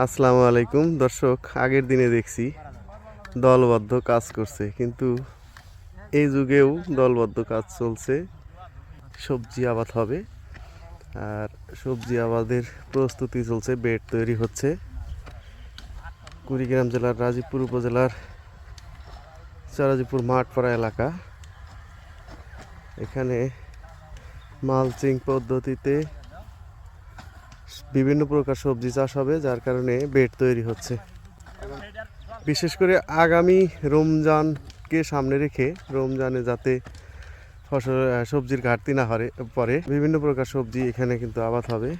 আসসালামু আলাইকুম। দর্শক, আগের দিনে দেখছি দলবদ্ধ কাজ করছে, কিন্তু এই যুগেও দলবদ্ধ কাজ চলছে। সবজি আবাদ হবে, আর সবজি আবাদের প্রস্তুতি চলছে, বেড তৈরি হচ্ছে। কুড়িগ্রাম জেলার রাজীবপুর উপজেলার চারাজিপুর মাঠপাড়া এলাকা। এখানে মালচিং পদ্ধতিতে বিভিন্ন প্রকার সবজি চাষ হবে, যার কারণে বেড তৈরি হচ্ছে। বিশেষ করে আগামী রমজানকে সামনে রেখে রমজানে যাতে ফসল সবজির ঘাটতি না হরে পরে বিভিন্ন প্রকার সবজি এখানে কিন্তু আবাদ হবে।